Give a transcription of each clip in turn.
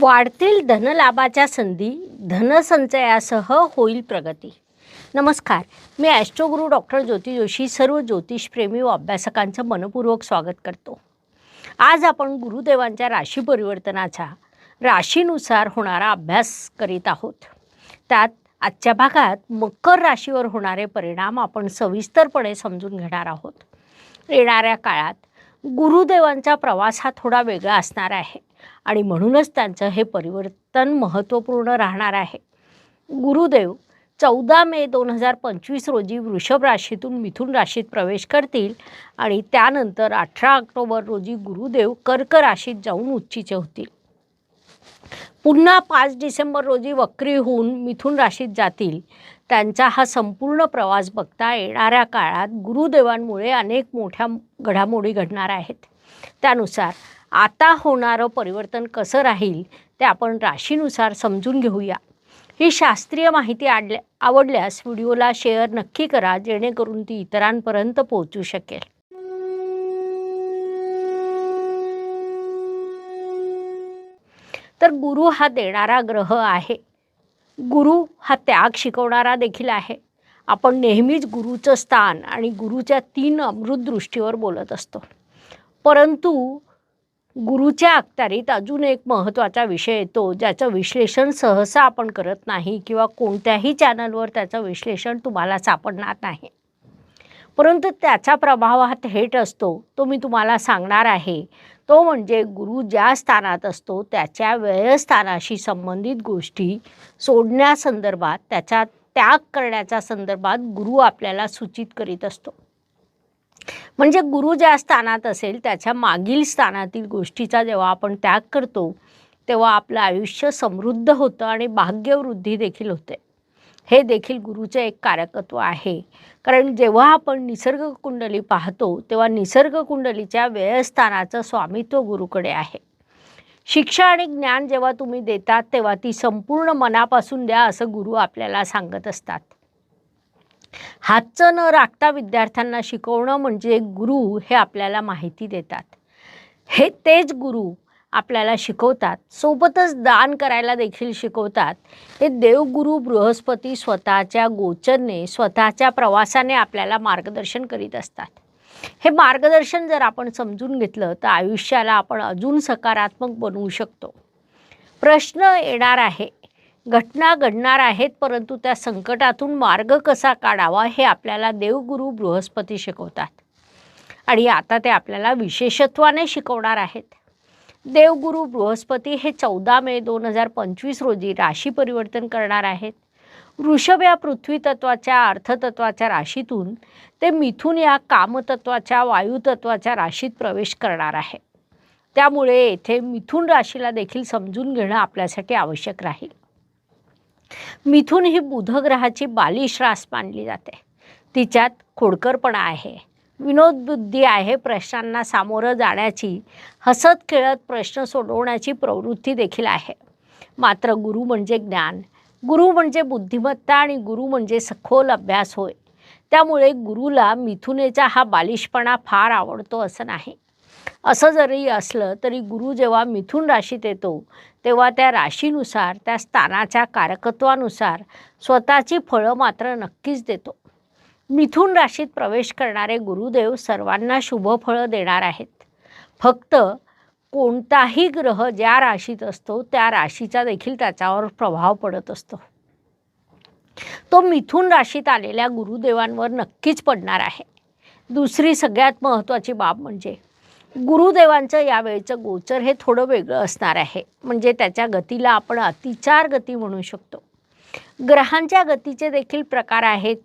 वाढतील धनलाभाच्या संधी धनसंचयासह होईल प्रगती. नमस्कार मी ॲस्ट्रोगुरू डॉक्टर ज्योती जोशी सर्व ज्योतिषप्रेमी व अभ्यासकांचं मनपूर्वक स्वागत करतो. आज आपण गुरुदेवांच्या राशी परिवर्तनाचा राशीनुसार होणारा अभ्यास करीत आहोत. त्यात आजच्या भागात मकर राशीवर होणारे परिणाम आपण सविस्तरपणे समजून घेणार आहोत. येणाऱ्या काळात गुरुदेवांचा प्रवास हा थोडा वेगळा असणार आहे. आणि म्हणूनच त्यांचं हे परिवर्तन महत्त्वपूर्ण राहणार आहे. गुरुदेव चौदा मे दोन हजार पंचवीस रोजी वृषभ राशीतून मिथुन राशीत प्रवेश करतील आणि त्यानंतर अठरा ऑक्टोबर रोजी गुरुदेव कर्क राशीत जाऊन उच्चीचे होतील. पुन्हा पाच डिसेंबर रोजी वक्री होऊन मिथुन राशीत जातील. त्यांचा हा संपूर्ण प्रवास बघता येणाऱ्या काळात गुरुदेवांमुळे अनेक मोठ्या घडामोडी घडणार आहेत. त्यानुसार आता होणारं परिवर्तन कसं राहील ते आपण राशीनुसार समजून घेऊया. ही शास्त्रीय माहिती आडल्या आवडल्यास व्हिडिओला शेअर नक्की करा जेणेकरून ती इतरांपर्यंत पोहोचू शकेल. तर गुरु हा देणारा ग्रह आहे. गुरु हा त्याग शिकवणारा देखील आहे. आपण नेहमीच गुरुचं स्थान आणि गुरुच्या तीन अमृत दृष्टीवर बोलत असतो. परंतु गुरुच्या अखत्यारीत अजून एक महत्त्वाचा विषय येतो ज्याचं विश्लेषण सहसा आपण करत नाही किंवा कोणत्याही चॅनलवर त्याचं विश्लेषण तुम्हाला सापडणार नाही. परंतु त्याचा प्रभाव हा थेट असतो तो मी तुम्हाला सांगणार आहे. तो म्हणजे गुरु ज्या स्थानात असतो त्याच्या व्ययस्थानाशी संबंधित गोष्टी सोडण्यासंदर्भात त्याचा त्याग करण्याच्या संदर्भात गुरु आपल्याला सूचित करीत असतो. म्हणजे गुरु ज्या स्थानात असेल त्याच्या मागील स्थानातील गोष्टीचा जेव्हा आपण त्याग करतो तेव्हा आपलं आयुष्य समृद्ध होतं आणि भाग्यवृद्धी देखील होते. हे देखील गुरुचे एक कारकत्व आहे. कारण जेव्हा आपण निसर्ग कुंडली पाहतो तेव्हा निसर्ग कुंडलीच्या व्ययस्थानाचं स्वामित्व गुरुकडे आहे. शिक्षा आणि ज्ञान जेव्हा तुम्ही देतात तेव्हा ती संपूर्ण मनापासून द्या असं गुरु आपल्याला सांगत असतात. हातचं न राखता विद्यार्थ्यांना शिकवणं म्हणजे गुरु हे आपल्याला माहिती देतात. हे तेच गुरु आपल्याला शिकवतात. सोबतच दान करायला देखील शिकवतात. हे देवगुरु बृहस्पती स्वतःच्या गोचरने स्वतःच्या प्रवासाने आपल्याला मार्गदर्शन करीत असतात. हे मार्गदर्शन जर आपण समजून घेतलं तर आयुष्याला आपण अजून सकारात्मक बनवू शकतो. प्रश्न येणार आहे घटना घडणार आहेत परंतु त्या संकटातून मार्ग कसा काढावा हे आपल्याला देवगुरु बृहस्पती शिकवतात. आणि आता ते आपल्याला विशेषत्वाने शिकवणार आहेत. देवगुरु बृहस्पती हे चौदा मे दोन हजार पंचवीस रोजी राशी परिवर्तन करणार आहेत. वृषभ या पृथ्वीतत्वाच्या अर्थतत्वाच्या राशीतून ते मिथून या कामतत्वाच्या वायुतत्वाच्या राशीत प्रवेश करणार आहे. त्यामुळे येथे मिथुन राशीला देखील समजून घेणं आपल्यासाठी आवश्यक राहील. मिथुन ही बुधग्रहाची बालिश रास मानली जाते. तिच्यात खोडकरपणा आहे. विनोदबुद्धी आहे प्रश्नांना सामोरं जाण्याची हसत खेळत प्रश्न सोडवण्याची प्रवृत्ती देखील आहे. मात्र गुरु म्हणजे ज्ञान. गुरु म्हणजे बुद्धिमत्ता आणि गुरु म्हणजे सखोल अभ्यास होय. त्यामुळे गुरुला मिथुनेचा हा बालिशपणा फार आवडतो असं नाही. असं जरी असलं तरी गुरु जेव्हा मिथुन राशीत येतो तेव्हा त्या राशीनुसार त्या स्थानाच्या कारकत्वानुसार स्वतःची फळं मात्र नक्कीच देतो. मिथुन राशीत प्रवेश करणारे गुरुदेव सर्वांना शुभ फळं देणार आहेत. फक्त कोणताही ग्रह ज्या राशीत असतो त्या राशीचा देखील त्याच्यावर प्रभाव पडत असतो. तो मिथुन राशीत आलेल्या गुरुदेवांवर नक्कीच पडणार आहे. दुसरी सगळ्यात महत्त्वाची बाब म्हणजे गुरुदेवांचं यावेळचं गोचर हे थोडं वेगळं असणार आहे. म्हणजे त्याच्या गतीला आपण अतिचार गती म्हणू शकतो. ग्रहांच्या गतीचे देखील प्रकार आहेत.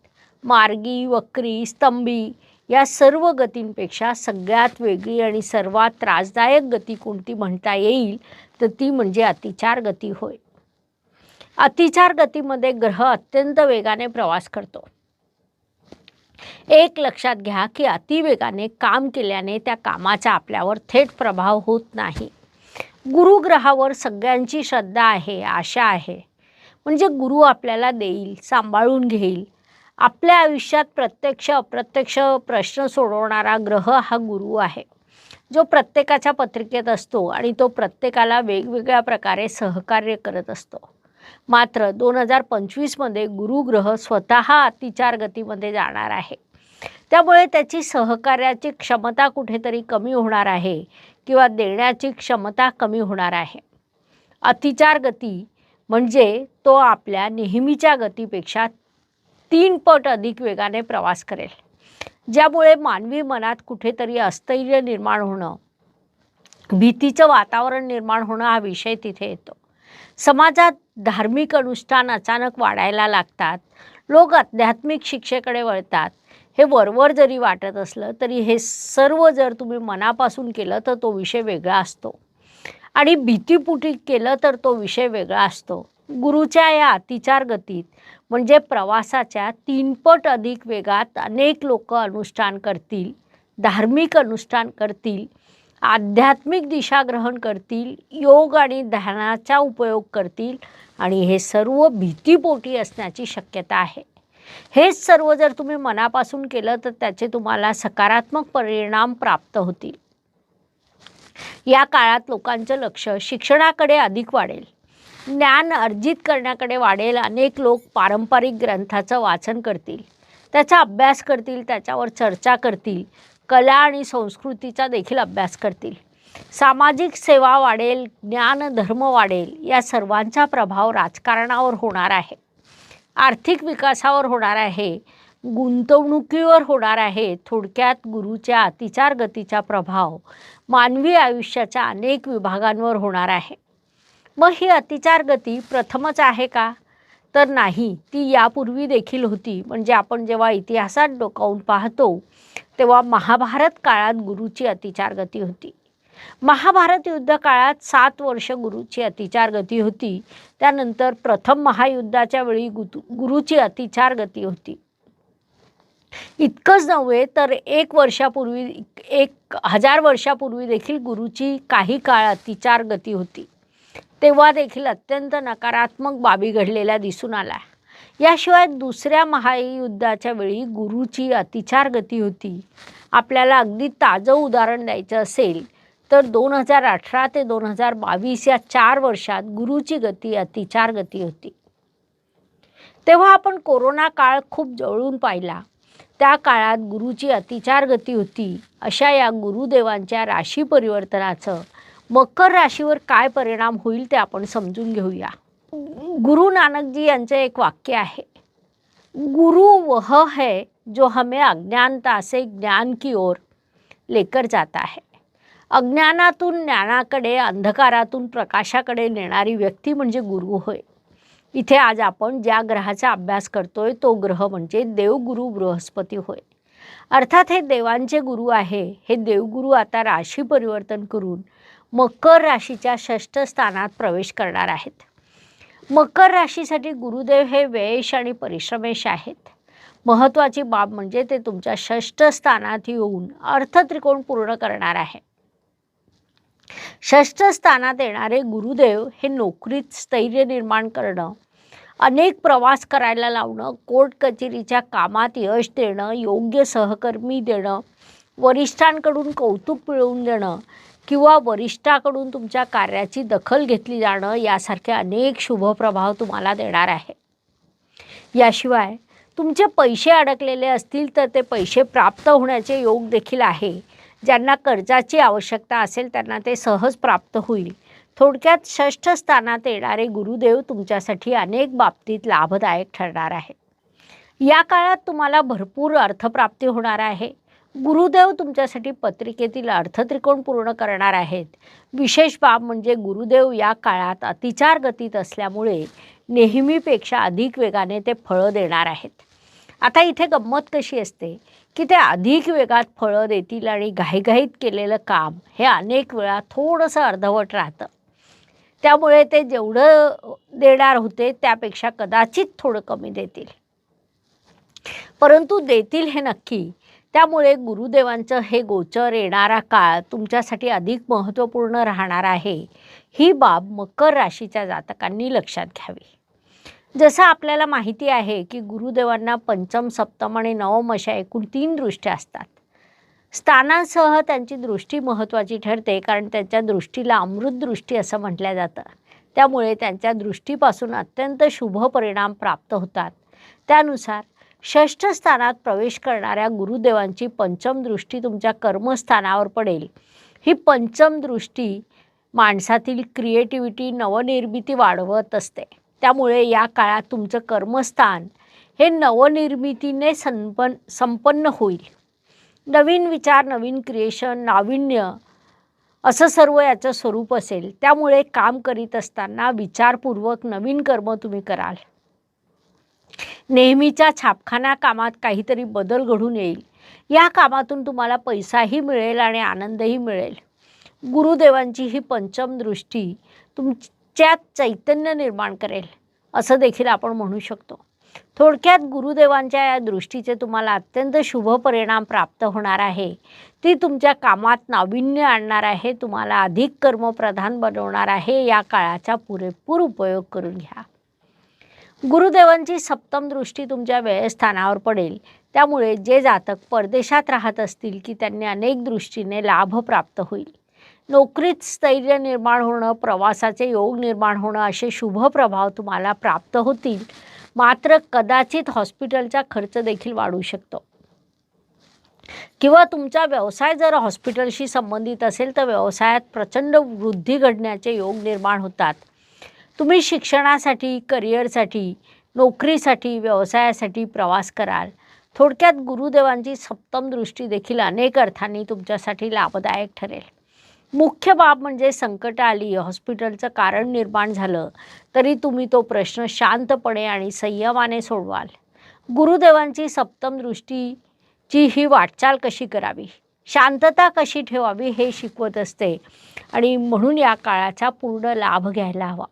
मार्गी वक्री स्तंभी या सर्व गतींपेक्षा सगळ्यात वेगळी आणि सर्वात त्रासदायक गती कोणती म्हणता येईल तर ती म्हणजे अतिचार गती होय. अतिचार गतीमध्ये ग्रह अत्यंत वेगाने प्रवास करतो. एक लक्षात घ्या की अतिवेगाने काम केल्याने त्या कामाचा आपल्यावर थेट प्रभाव होत नाही. गुरुग्रहावर सगळ्यांची श्रद्धा आहे आशा आहे. म्हणजे गुरु आपल्याला देईल सांभाळून घेईल. आपल्या आयुष्यात प्रत्यक्ष अप्रत्यक्ष प्रश्न सोडवणारा ग्रह हा गुरु आहे. जो प्रत्येकाच्या पत्रिकेत असतो आणि तो प्रत्येकाला वेगवेगळ्या प्रकारे सहकार्य करत असतो. मात्र दोन हजार पंचवीसमध्ये गुरुग्रह स्वतः अतिचार गतीमध्ये जाणार आहे. त्यामुळे त्याची सहकार्याची क्षमता कुठेतरी कमी होणार आहे किंवा देण्याची क्षमता कमी होणार आहे. अतिचार गती म्हणजे तो आपल्या नेहमीच्या गतीपेक्षा तीन पट अधिक वेगाने प्रवास करेल. ज्यामुळे मानवी मनात कुठेतरी अस्थैर्य निर्माण होणं भीतीचं वातावरण निर्माण होणं हा विषय तिथे येतो. समाजात धार्मिक अनुष्ठान अचानक वाढायला लागतात. लोक आध्यात्मिक शिक्षेकडे वळतात. हे वरवर जरी वाटत असलं तरी हे सर्व जर तुम्ही मनापासून केलं तर तो विषय वेगळा असतो. आणि भीतीपुटी केलं तर तो विषय वेगळा असतो. गुरुच्या या अतिचार गतीत म्हणजे प्रवासाच्या तीनपट अधिक वेगात अनेक लोक अनुष्ठान करतील धार्मिक अनुष्ठान करतील आध्यात्मिक दिशा ग्रहण करतील योग आणि ध्यानाचा उपयोग करतील आणि हे सर्व भीतीपोटी असण्याची शक्यता आहे. हेच सर्व जर तुम्ही मनापासून केलं तर त्याचे तुम्हाला सकारात्मक परिणाम प्राप्त होतील. या काळात लोकांचं लक्ष शिक्षणाकडे अधिक वाढेल. ज्ञान अर्जित करण्याकडे वाढेल अनेक लोक पारंपरिक ग्रंथाचं वाचन करतील त्याचा अभ्यास करतील त्याच्यावर चर्चा करतील कला आणि संस्कृतीचा देखील अभ्यास करतील. सामाजिक सेवा वाढेल ज्ञान धर्म वाढेल या सर्वांचा प्रभाव राजकारणावर होणार आहे. आर्थिक विकासावर होणार आहे गुंतवणुकीवर होणार आहे थोडक्यात गुरुच्या अतिचार गतीचा प्रभाव मानवी आयुष्याच्या अनेक विभागांवर होणार आहे. मग ही अतिचार गती प्रथमच आहे का? तर नाही ती यापूर्वी देखील होती. म्हणजे आपण जेव्हा इतिहासात डोकावून पाहतो तेव्हा महाभारत काळात गुरुची अतिचार गती होती. महाभारत युद्ध काळात सात वर्ष गुरुची अतिचार गती होती. त्यानंतर प्रथम महायुद्धाच्या वेळी गुरुची अतिचार गती होती. इतकंच नव्हे तर एक वर्षापूर्वी एक हजार वर्षापूर्वी देखील गुरुची काही काळ अतिचार गती होती. तेव्हा देखील अत्यंत नकारात्मक बाबी घडलेल्या दिसून आल्या. याशिवाय दुसऱ्या महायुद्धाच्या वेळी गुरुची अतिचार गती होती. आपल्याला अगदी ताजं उदाहरण द्यायचं असेल तर दोन हजार अठरा ते दोन हजार बावीस या चार वर्षात गुरुची गती अतिचार गती होती. तेव्हा आपण कोरोना काळ खूप जवळून पाहिला. त्या काळात गुरुची अतिचार गती होती. अशा या गुरुदेवांच्या राशी परिवर्तनाचं मकर राशीवर काय परिणाम होईल ते आपण समजून घेऊया. गुरु नानकजी यांचं एक वाक्य आहे. गुरु वह है जो हमें अज्ञानता से ज्ञान की ओर लेकर जाता है. अज्ञानातून ज्ञानाकडे अंधकारातून प्रकाशाकडे नेणारी व्यक्ती म्हणजे गुरु होय. इथे आज आपण ज्या ग्रहाचा अभ्यास करतोय तो ग्रह म्हणजे देवगुरु बृहस्पती होय. अर्थात हे देवांचे गुरु आहे. हे देवगुरु आता राशी परिवर्तन करून मकर राशीच्या षष्ठ स्थानात प्रवेश करणार आहेत. मकर राशीसाठी गुरुदेव हे वेश आणि परिश्रमेश आहेत. महत्त्वाची बाब म्हणजे ते तुमच्या षष्ठ स्थानात येऊन अर्थत्रिकोण पूर्ण करणार आहे. षष्ठ स्थानात येणारे गुरुदेव हे नोकरीत स्थैर्य निर्माण करणं अनेक प्रवास करायला लावणं कोर्ट कचेरीच्या कामात यश देणं योग्य सहकर्मी देणं वरिष्ठांकडून कौतुक मिळवून देणं किंवा वरिष्ठाकडून तुमच्या कार्याची दखल घेतली जाणं यासारखे अनेक शुभप्रभाव तुम्हाला देणार आहे. याशिवाय तुमचे पैसे अडकलेले असतील तर ते पैसे प्राप्त होण्याचे योग देखील आहे. ज्यांना कर्जाची आवश्यकता असेल त्यांना ते सहज प्राप्त होईल. थोडक्यात षष्ठ स्थानात येणारे गुरुदेव तुमच्यासाठी अनेक बाबतीत लाभदायक ठरणार आहे या काळात तुम्हाला भरपूर अर्थप्राप्ती होणार आहे. गुरुदेव तुमच्यासाठी पत्रिकेतील अर्थत्रिकोण पूर्ण करणार आहेत. विशेष बाब म्हणजे गुरुदेव या काळात अतिचार गतीत असल्यामुळे नेहमीपेक्षा अधिक वेगाने ते फळं देणार आहेत. आता इथे गंमत कशी असते? की ते अधिक वेगात फळं देतील आणि घाईघाईत केलेलं काम हे अनेक वेळा थोडंसं अर्धवट राहतं. त्यामुळे ते जेवढं देणार होते त्यापेक्षा कदाचित थोडं कमी देतील. परंतु देतील हे नक्की त्यामुळे गुरुदेवांचं हे गोचर येणारा काळ तुमच्यासाठी अधिक महत्त्वपूर्ण राहणार आहे. ही बाब मकर राशीच्या जातकांनी लक्षात घ्यावी. जसं आपल्याला माहिती आहे की गुरुदेवांना पंचम सप्तम आणि नवम अशा एकूण तीन दृष्ट्या असतात. स्थानांसह त्यांची दृष्टी महत्त्वाची ठरते कारण त्यांच्या दृष्टीला अमृत दृष्टी असं म्हटलं जातं. त्यामुळे त्यांच्या दृष्टीपासून अत्यंत शुभ परिणाम प्राप्त होतात. त्यानुसार षष्ठ स्थानात प्रवेश करणाऱ्या गुरुदेवांची पंचम दृष्टी तुमच्या कर्मस्थानावर पडेल. ही पंचम दृष्टी माणसातील क्रिएटिव्हिटी नवनिर्मिती वाढवत असते. त्यामुळे या काळात तुमचं कर्मस्थान हे नवनिर्मितीने संपन्न संपन्न होईल. नवीन विचार नवीन क्रिएशन नाविन्य असं सर्व याचं स्वरूप असेल. त्यामुळे काम करीत असताना विचारपूर्वक नवीन कर्म तुम्ही कराल. नेहमीच्या छापखाना कामात काहीतरी बदल घडून येईल. या कामातून तुम्हाला पैसाही मिळेल आणि आनंदही मिळेल. गुरुदेवांची ही पंचम दृष्टी तुमच्यात चैतन्य निर्माण करेल असं देखील आपण म्हणू शकतो. थोडक्यात गुरुदेवांच्या या दृष्टीचे तुम्हाला अत्यंत शुभ परिणाम प्राप्त होणार आहे. ती तुमच्या कामात नाविन्य आणणार आहे तुम्हाला अधिक कर्मप्रधान बनवणार आहे. या काळाचा पुरेपूर उपयोग करून घ्या. गुरुदेवांची सप्तम दृष्टी तुमच्या व्ययस्थानावर पडेल. त्यामुळे जे जातक परदेशात राहत असतील की त्यांनी अनेक दृष्टीने लाभ प्राप्त होईल. नोकरीत स्थैर्य निर्माण होणं प्रवासाचे योग निर्माण होणं असे शुभ प्रभाव तुम्हाला प्राप्त होतील. मात्र कदाचित हॉस्पिटलचा खर्च देखील वाढू शकतो. किंवा तुमचा व्यवसाय जर हॉस्पिटलशी संबंधित असेल तर व्यवसायात प्रचंड वृद्धी घडण्याचे योग निर्माण होतात. तुम्ही शिक्षणासाठी करिअरसाठी नोकरीसाठी व्यवसायासाठी प्रवास कराल. थोडक्यात गुरुदेवांची सप्तम दृष्टी देखील अनेक अर्थांनी तुमच्यासाठी लाभदायक ठरेल. मुख्य बाब म्हणजे संकट आली हॉस्पिटलचं कारण निर्माण झालं तरी तुम्ही तो प्रश्न शांतपणे आणि संयमाने सोडवाल. गुरुदेवांची सप्तम दृष्टीची ही वाटचाल कशी करावी? शांतता कशी ठेवावी हे शिकवत असते आणि म्हणून या काळाचा पूर्ण लाभ घ्यायला हवा.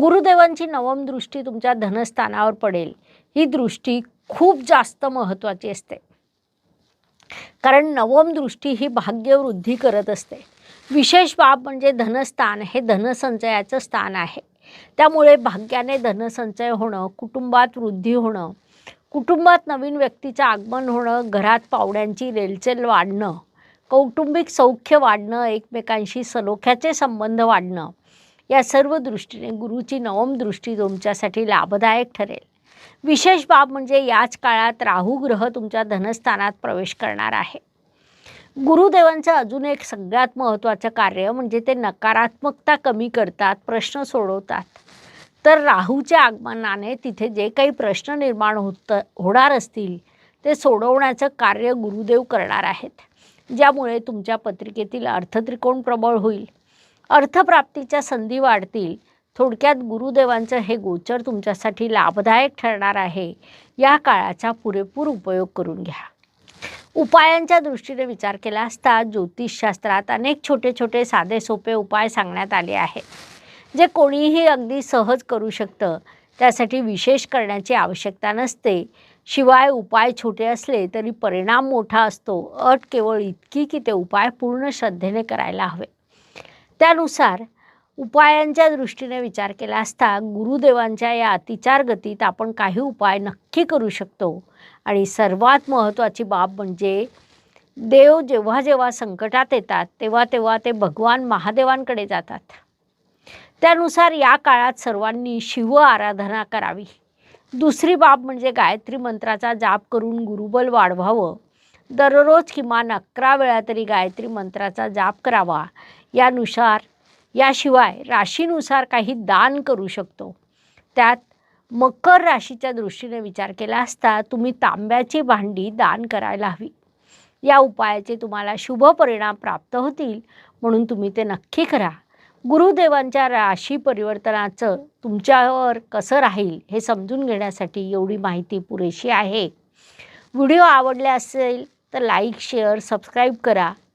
गुरुदेवांची नवम दृष्टी तुमच्या धनस्थानावर पडेल. ही दृष्टी खूप जास्त महत्त्वाची असते. कारण नवम दृष्टी ही भाग्यवृद्धी करत असते. विशेष बाब म्हणजे धनस्थान हे धनसंचयाचं स्थान आहे. त्यामुळे भाग्याने धनसंचय होणं कुटुंबात वृद्धी होणं कुटुंबात नवीन व्यक्तीचं आगमन होणं घरात पाहुण्यांची रेलचेल वाढणं कौटुंबिक सौख्य वाढणं एकमेकांशी सलोख्याचे संबंध वाढणं या सर्व दृष्टीने गुरुची नवम दृष्टी तुमच्यासाठी लाभदायक ठरेल. विशेष बाब म्हणजे याच काळात राहू ग्रह तुमच्या धनस्थानात प्रवेश करणार आहे. गुरुदेवांचं अजून एक सगळ्यात महत्त्वाचं कार्य म्हणजे ते नकारात्मकता कमी करतात प्रश्न सोडवतात. तर राहूच्या आगमनाने तिथे जे काही प्रश्न निर्माण होत होणार असतील ते सोडवण्याचं कार्य गुरुदेव करणार आहेत. ज्यामुळे तुमच्या पत्रिकेतील अर्थत्रिकोण प्रबळ होईल. अर्थप्राप्तीच्या संधी वाढतील. थोडक्यात गुरुदेवांचं हे गोचर तुमच्यासाठी लाभदायक ठरणार आहे. या काळाचा पुरेपूर उपयोग करून घ्या. उपायांच्या दृष्टीने विचार केला असता ज्योतिषशास्त्रात अनेक छोटे छोटे साधे सोपे उपाय सांगण्यात आले आहेत. जे कोणीही अगदी सहज करू शकतं. त्यासाठी विशेष करण्याची आवश्यकता नसते. शिवाय उपाय छोटे असले तरी परिणाम मोठा असतो. अट केवळ इतकी की ते उपाय पूर्ण श्रद्धेने करायला हवे. त्यानुसार उपायांच्या दृष्टीने विचार केला असता गुरुदेवांच्या या अतिचार गतीत आपण काही उपाय नक्की करू शकतो. आणि सर्वात महत्त्वाची बाब म्हणजे देव जेव्हा जेव्हा संकटात येतात तेव्हा तेव्हा ते भगवान महादेवांकडे जातात. त्यानुसार या काळात सर्वांनी शिव आराधना करावी. दुसरी बाब म्हणजे गायत्री मंत्राचा जाप करून गुरुबल वाढवावं. दररोज किमान अकरा वेळा तरी गायत्री मंत्राचा जाप करावा. यानुसार याशिवाय राशीनुसार काही दान करू शकतो. त्यात मकर राशीच्या दृष्टीने विचार केला असता तुम्ही तांब्याची भांडी दान करायला हवी. या उपायाचे तुम्हाला शुभ परिणाम प्राप्त होतील म्हणून तुम्ही ते नक्की करा. गुरुदेवांच्या राशी परिवर्तनाचं तुमच्यावर कसं राहील हे समजून घेण्यासाठी एवढी माहिती पुरेशी आहे. व्हिडिओ आवडले असेल तर लाईक शेअर सबस्क्राईब करा.